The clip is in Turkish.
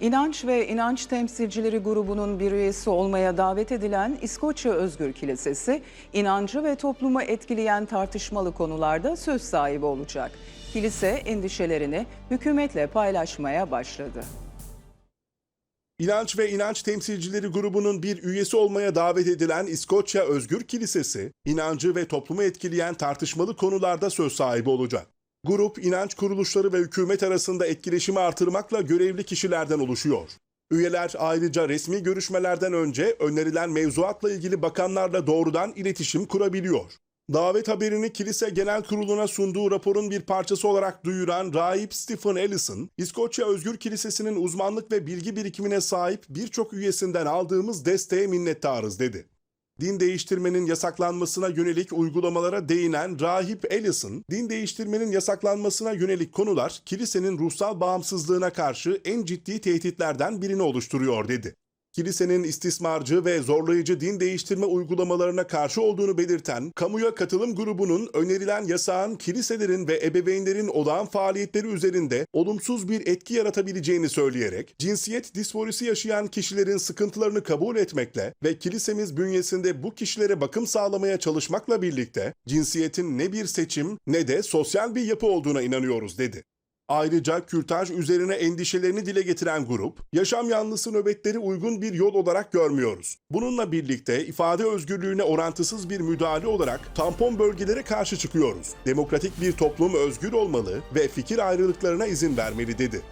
İnanç ve inanç temsilcileri grubunun bir üyesi olmaya davet edilen İskoçya Özgür Kilisesi, inancı ve toplumu etkileyen tartışmalı konularda söz sahibi olacak. Kilise endişelerini hükümetle paylaşmaya başladı. İnanç ve inanç temsilcileri grubunun bir üyesi olmaya davet edilen İskoçya Özgür Kilisesi, inancı ve toplumu etkileyen tartışmalı konularda söz sahibi olacak. Grup, inanç kuruluşları ve hükümet arasında etkileşimi artırmakla görevli kişilerden oluşuyor. Üyeler ayrıca resmi görüşmelerden önce önerilen mevzuatla ilgili bakanlarla doğrudan iletişim kurabiliyor. Davet haberini Kilise Genel Kurulu'na sunduğu raporun bir parçası olarak duyuran rahip Stephen Ellison, İskoçya Özgür Kilisesi'nin uzmanlık ve bilgi birikimine sahip birçok üyesinden aldığımız desteğe minnettarız dedi. Din değiştirmenin yasaklanmasına yönelik uygulamalara değinen rahip Ellison, din değiştirmenin yasaklanmasına yönelik konular kilisenin ruhsal bağımsızlığına karşı en ciddi tehditlerden birini oluşturuyor dedi. Kilisenin istismarcı ve zorlayıcı din değiştirme uygulamalarına karşı olduğunu belirten Kamuya Katılım Grubu'nun önerilen yasağın kiliselerin ve ebeveynlerin olağan faaliyetleri üzerinde olumsuz bir etki yaratabileceğini söyleyerek, cinsiyet disforisi yaşayan kişilerin sıkıntılarını kabul etmekle ve kilisemiz bünyesinde bu kişilere bakım sağlamaya çalışmakla birlikte cinsiyetin ne bir seçim ne de sosyal bir yapı olduğuna inanıyoruz dedi. Ayrıca kürtaj üzerine endişelerini dile getiren grup, yaşam yanlısı nöbetleri uygun bir yol olarak görmüyoruz. Bununla birlikte ifade özgürlüğüne orantısız bir müdahale olarak tampon bölgelere karşı çıkıyoruz. Demokratik bir toplum özgür olmalı ve fikir ayrılıklarına izin vermeli dedi.